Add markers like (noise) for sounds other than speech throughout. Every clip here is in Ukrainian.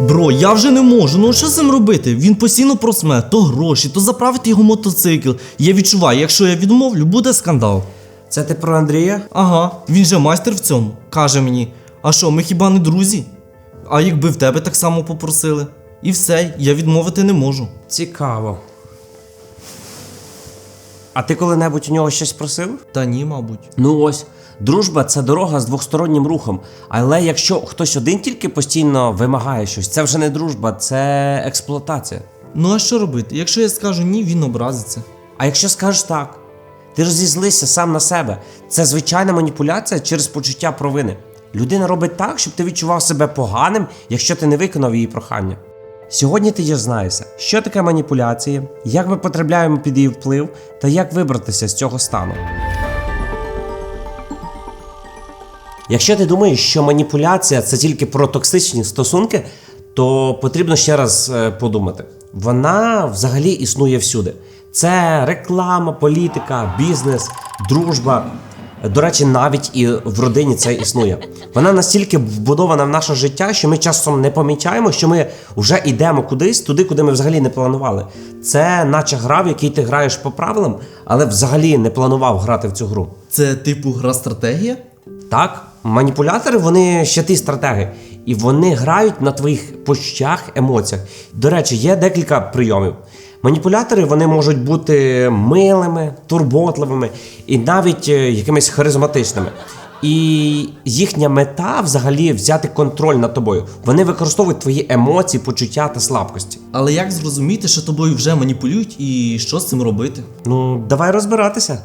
Бро, я вже не можу. Ну що з цим робити? Він постійно просме то гроші, то заправити його мотоцикл. Я відчуваю, якщо я відмовлю, буде скандал. Це ти про Андрія? Ага, він же майстер в цьому. Каже мені: а що, ми хіба не друзі? А якби в тебе так само попросили? І все, я відмовити не можу. Цікаво. А ти коли-небудь у нього щось просив? Та ні, мабуть. Ну ось, дружба це дорога з двостороннім рухом. Але якщо хтось один тільки постійно вимагає щось, це вже не дружба, це експлуатація. Ну а що робити? Якщо я скажу ні, він образиться. А якщо скажеш так, ти розізлися сам на себе. Це звичайна маніпуляція через почуття провини. Людина робить так, щоб ти відчував себе поганим, якщо ти не виконав її прохання. Сьогодні ти дізнаєшся, що таке маніпуляції, як ми потрапляємо під її вплив та як вибратися з цього стану. Якщо ти думаєш, що маніпуляція це тільки про токсичні стосунки, то потрібно ще раз е, подумати. Вона взагалі існує всюди. Це реклама, політика, бізнес, дружба. До речі, навіть і в родині це існує. Вона настільки вбудована в наше життя, що ми часом не помічаємо, що ми вже йдемо кудись, туди, куди ми взагалі не планували. Це наче гра, в якій ти граєш по правилам, але взагалі не планував грати в цю гру. Це типу гра стратегія? Так, маніпулятори вони ще ті стратеги, і вони грають на твоїх почуттях, емоціях. До речі, є декілька прийомів. Маніпулятори вони можуть бути милими, турботливими і навіть е, якимись харизматичними. І їхня мета взагалі взяти контроль над тобою. Вони використовують твої емоції, почуття та слабкості. Але як зрозуміти, що тобою вже маніпулюють і що з цим робити? Ну, давай розбиратися.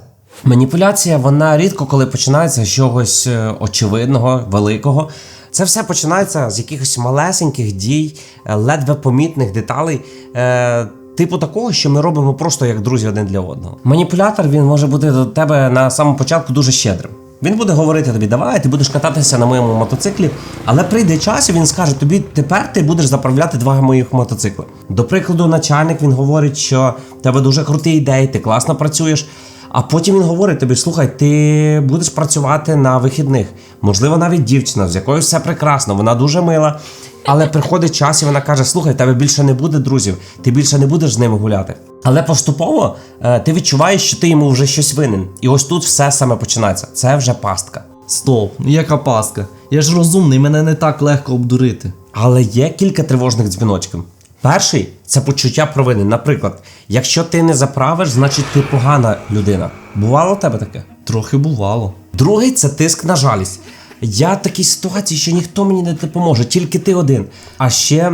Маніпуляція, вона рідко коли починається з чогось е, очевидного, великого. Це все починається з якихось малесеньких дій, е, ледве помітних деталей. Е, Типу такого, що ми робимо просто як друзі один для одного. Маніпулятор він може бути до тебе на самому початку дуже щедрим. Він буде говорити тобі, давай, ти будеш кататися на моєму мотоциклі, але прийде час, і він скаже тобі, тепер ти будеш заправляти два моїх мотоцикли. До прикладу, начальник він говорить, що в тебе дуже круті ідеї, ти класно працюєш. А потім він говорить тобі: слухай, ти будеш працювати на вихідних. Можливо, навіть дівчина, з якою все прекрасно, вона дуже мила. Але приходить час, і вона каже: слухай, тебе більше не буде друзів, ти більше не будеш з ними гуляти. Але поступово е, ти відчуваєш, що ти йому вже щось винен. І ось тут все саме починається. Це вже пастка. Стоп, ну яка паска. Я ж розумний, мене не так легко обдурити. Але є кілька тривожних дзвіночків. Перший це почуття провини. Наприклад, якщо ти не заправиш, значить ти погана людина. Бувало в тебе таке? Трохи бувало. Другий це тиск на жалість. Я в такій ситуації, що ніхто мені не допоможе, тільки ти один. А ще,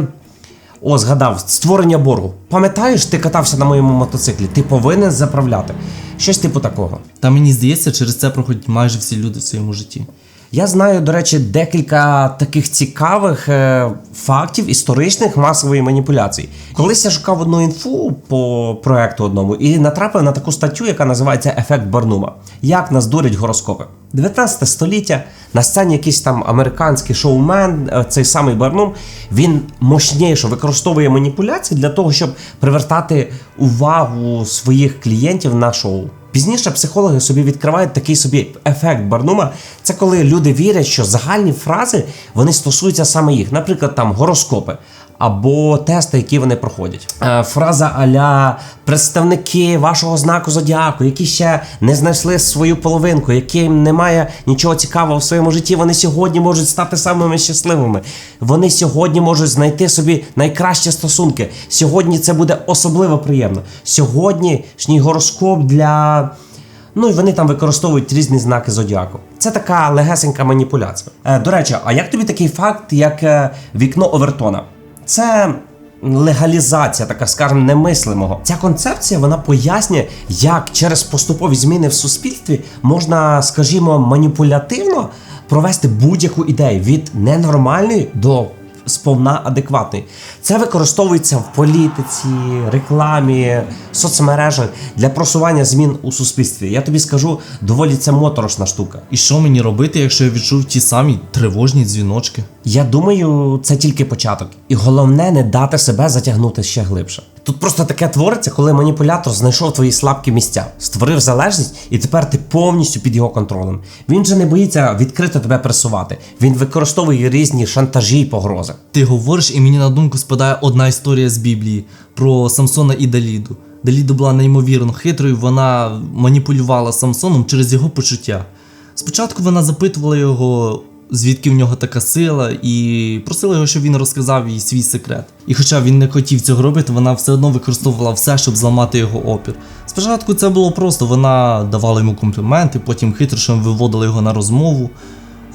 о, згадав, створення боргу. Пам'ятаєш, ти катався на моєму мотоциклі, ти повинен заправляти. Щось типу такого. Та мені здається, через це проходять майже всі люди в своєму житті. Я знаю, до речі, декілька таких цікавих е, фактів історичних масової маніпуляції. Колись я шукав одну інфу по проекту одному і натрапив на таку статтю, яка називається Ефект Барнума. Як нас дурять гороскопи. 19 століття на сцені якийсь там американський шоумен, е, цей самий Барнум, він мощніше використовує маніпуляції для того, щоб привертати увагу своїх клієнтів на шоу. Пізніше психологи собі відкривають такий собі ефект Барнума. Це коли люди вірять, що загальні фрази вони стосуються саме їх, наприклад, там гороскопи або тести, які вони проходять. Е, фраза аля представники вашого знаку зодіаку, які ще не знайшли свою половинку, яким немає нічого цікавого в своєму житті. Вони сьогодні можуть стати самими щасливими. Вони сьогодні можуть знайти собі найкращі стосунки. Сьогодні це буде особливо приємно. Сьогоднішній гороскоп для. Ну і вони там використовують різні знаки зодіаку. Це така легесенька маніпуляція. Е, до речі, а як тобі такий факт, як е, вікно Овертона? Це легалізація, така скажімо, немислимого. Ця концепція вона пояснює, як через поступові зміни в суспільстві можна, скажімо, маніпулятивно провести будь-яку ідею від ненормальної до сповна адекватний. Це використовується в політиці, рекламі, соцмережах для просування змін у суспільстві. Я тобі скажу, доволі це моторошна штука. І що мені робити, якщо я відчув ті самі тривожні дзвіночки? Я думаю, це тільки початок, і головне не дати себе затягнути ще глибше. Тут просто таке твориться, коли маніпулятор знайшов твої слабкі місця, створив залежність, і тепер ти повністю під його контролем. Він же не боїться відкрито тебе пресувати. Він використовує різні шантажі і погрози. Ти говориш, і мені на думку спадає одна історія з Біблії про Самсона і Даліду. Даліда була неймовірно хитрою, вона маніпулювала Самсоном через його почуття. Спочатку вона запитувала його, звідки в нього така сила, і просила його, щоб він розказав їй свій секрет. І хоча він не хотів цього робити, вона все одно використовувала все, щоб зламати його опір. Спочатку це було просто, вона давала йому компліменти, потім хитрішим виводила його на розмову.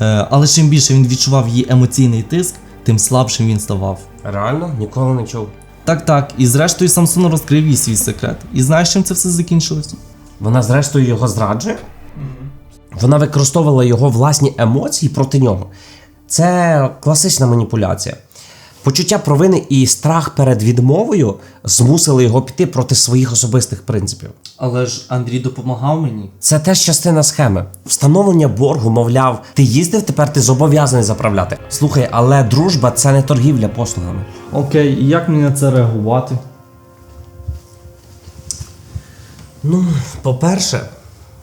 Е, Але чим більше він відчував її емоційний тиск, тим слабшим він ставав. Реально? Ніколи не чув. Так, так, і зрештою Самсон розкрив їй свій секрет. І знаєш, чим це все закінчилось? Вона зрештою його зраджує. Вона використовувала його власні емоції проти нього. Це класична маніпуляція. Почуття провини і страх перед відмовою змусили його піти проти своїх особистих принципів. Але ж Андрій допомагав мені. Це теж частина схеми. Встановлення боргу, мовляв, ти їздив, тепер ти зобов'язаний заправляти. Слухай, але дружба це не торгівля послугами. Окей, і як мені на це реагувати? Ну, по-перше,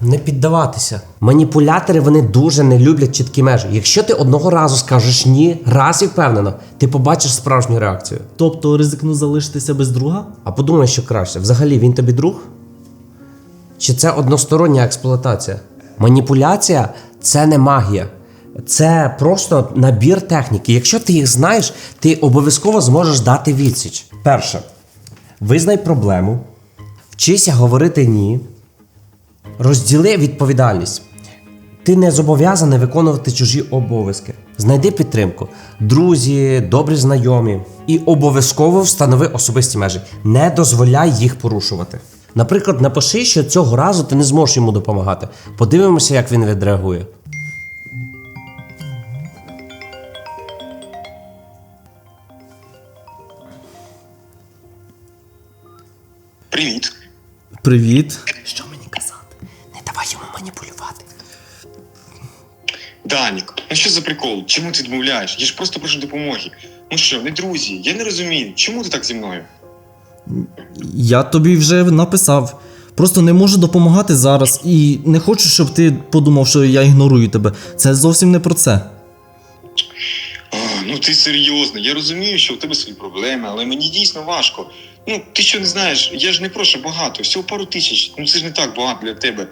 не піддаватися. Маніпулятори вони дуже не люблять чіткі межі. Якщо ти одного разу скажеш ні, раз і впевнено, ти побачиш справжню реакцію. Тобто ризикну залишитися без друга? А подумай, що краще. Взагалі він тобі друг? Чи це одностороння експлуатація? Маніпуляція це не магія. Це просто набір техніки. Якщо ти їх знаєш, ти обов'язково зможеш дати відсіч. Перше, визнай проблему, вчися говорити ні, розділи відповідальність. Ти не зобов'язаний виконувати чужі обов'язки. Знайди підтримку, друзі, добрі знайомі, і обов'язково встанови особисті межі. Не дозволяй їх порушувати. Наприклад, напиши, що цього разу ти не зможеш йому допомагати. Подивимося, як він відреагує. Привіт. Привіт. Що Данік, ну що за прикол? Чому ти відмовляєш? Я ж просто прошу допомоги. Ну що, не друзі, я не розумію, чому ти так зі мною? Я тобі вже написав. Просто не можу допомагати зараз і не хочу, щоб ти подумав, що я ігнорую тебе. Це зовсім не про це. А, ну ти серйозно, я розумію, що у тебе свої проблеми, але мені дійсно важко. Ну, ти що не знаєш, я ж не прошу багато, всього пару тисяч. Ну це ж не так багато для тебе.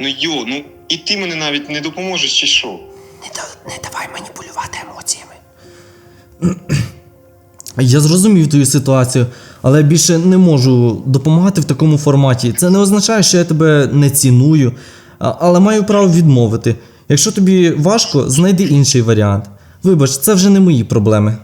Ну йо, ну і ти мене навіть не допоможеш чи що? Не, давай маніпулювати емоціями. (clears throat) Я зрозумів твою ситуацію, але більше не можу допомагати в такому форматі. Це не означає, що я тебе не ціную, але маю право відмовити. Якщо тобі важко, знайди інший варіант. Вибач, це вже не мої проблеми.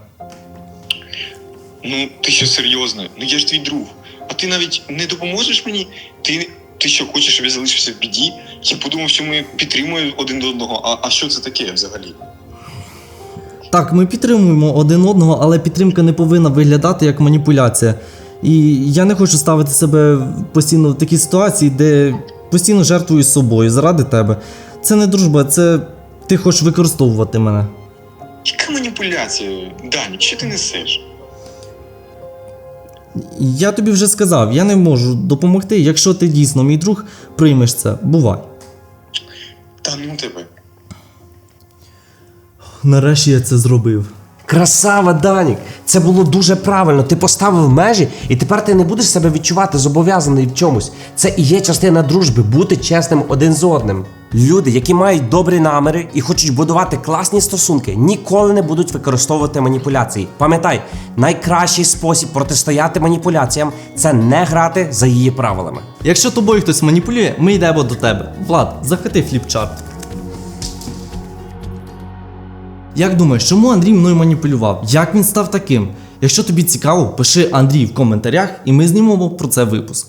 Ну, ти що серйозно? Ну я ж твій друг. А ти навіть не допоможеш мені? Ти, ти що хочеш, щоб я залишився в біді? Я подумав, що ми підтримуємо один одного. А, а що це таке взагалі? Так, ми підтримуємо один одного, але підтримка не повинна виглядати як маніпуляція. І я не хочу ставити себе постійно в такій ситуації, де постійно жертвую собою заради тебе. Це не дружба, це ти хочеш використовувати мене. Яка маніпуляція? Дані, що ти несеш? Я тобі вже сказав, я не можу допомогти. Якщо ти дійсно мій друг, приймеш це. Бувай. Та ну тебе. Нарешті я це зробив. Красава, Данік! Це було дуже правильно. Ти поставив межі, і тепер ти не будеш себе відчувати зобов'язаний в чомусь. Це і є частина дружби бути чесним один з одним. Люди, які мають добрі наміри і хочуть будувати класні стосунки, ніколи не будуть використовувати маніпуляції. Пам'ятай, найкращий спосіб протистояти маніпуляціям це не грати за її правилами. Якщо тобою хтось маніпулює, ми йдемо до тебе. Влад, захвати фліпчарт. Як думаєш, чому Андрій мною маніпулював? Як він став таким? Якщо тобі цікаво, пиши Андрій в коментарях, і ми знімемо про це випуск.